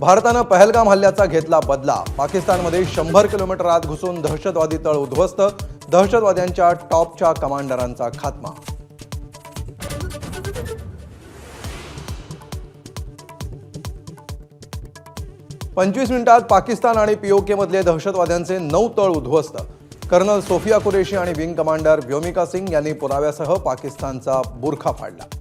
भारतानं पहलगाम हल्ल्याचा घेतला बदला. पाकिस्तानमध्ये शंभर किलोमीटर आत घुसून दहशतवादी तळ उद्ध्वस्त दहशतवाद्यांच्या टॉपच्या कमांडरांचा खात्मा. पंचवीस मिनिटात पाकिस्तान आणि पीओकेमधले दहशतवाद्यांचे नऊ तळ उद्ध्वस्त. कर्नल सोफिया कुरेशी आणि विंग कमांडर व्योमिका सिंग यांनी पुराव्यासह पाकिस्तानचा बुरखा फाडला.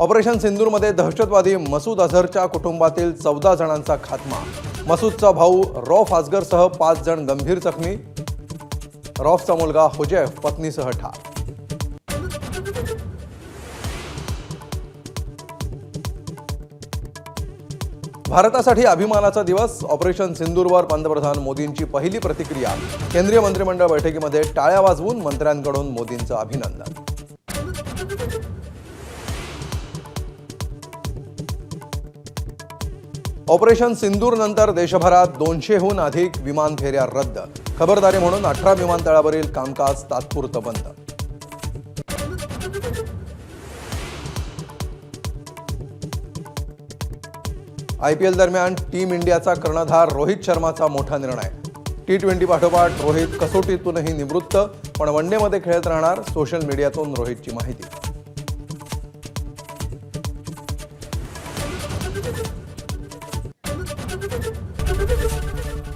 ऑपरेशन सिंदूरमध्ये दहशतवादी मसूद अझहरच्या कुटुंबातील चौदा जणांचा खात्मा. मसूदचा भाऊ रॉफ आजगरसह पाच जण गंभीर जखमी. रॉफचा मुलगा हुजैफ पत्नीसह ठार. भारतासाठी अभिमानाचा दिवस. ऑपरेशन सिंदूरवर पंतप्रधान मोदींची पहिली प्रतिक्रिया. केंद्रीय मंत्रिमंडळ बैठकीमध्ये टाळ्या वाजवून मंत्र्यांकडून मोदींचं अभिनंदन. ऑपरेशन सिंदूरनंतर देशभरात दोनशेहून अधिक विमान फेऱ्या रद्द. खबरदारी म्हणून अठरा विमानतळावरील कामकाज तात्पुरतं बंद. आय पी एल दरम्यान टीम इंडियाचा कर्णधार रोहित शर्माचा मोठा निर्णय. टी ट्वेंटी पाठोपाठ रोहित कसोटीतूनही निवृत्त पण वनडेमध्ये खेळत राहणार सोशल मीडियातून रोहितची माहिती.